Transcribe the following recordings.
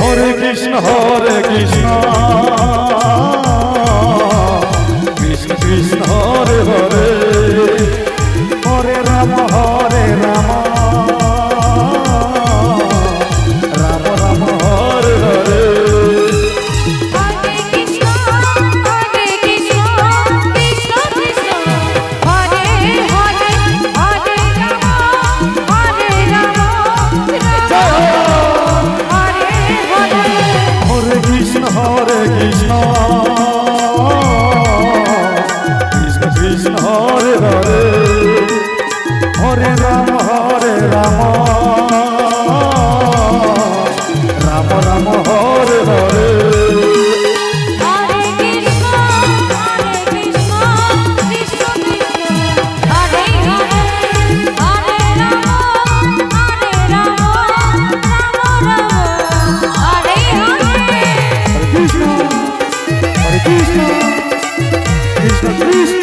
হরে কৃষ্ণ হরে কৃষ্ণ। রাম রাম রাম হরে হরে হরে। কৃষ্ণ হরে কৃষ্ণ। কৃষ্ণ কৃষ্ণ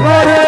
ঘরে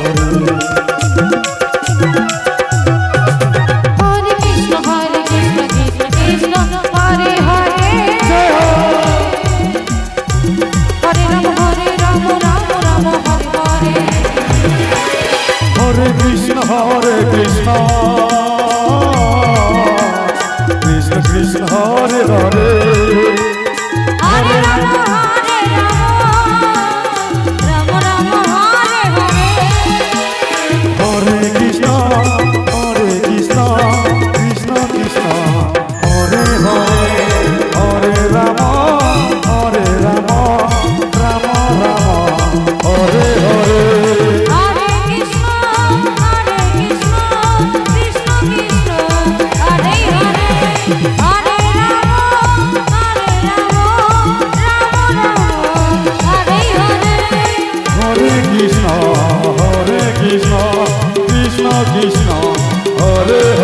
কৃষ্ণ। হরে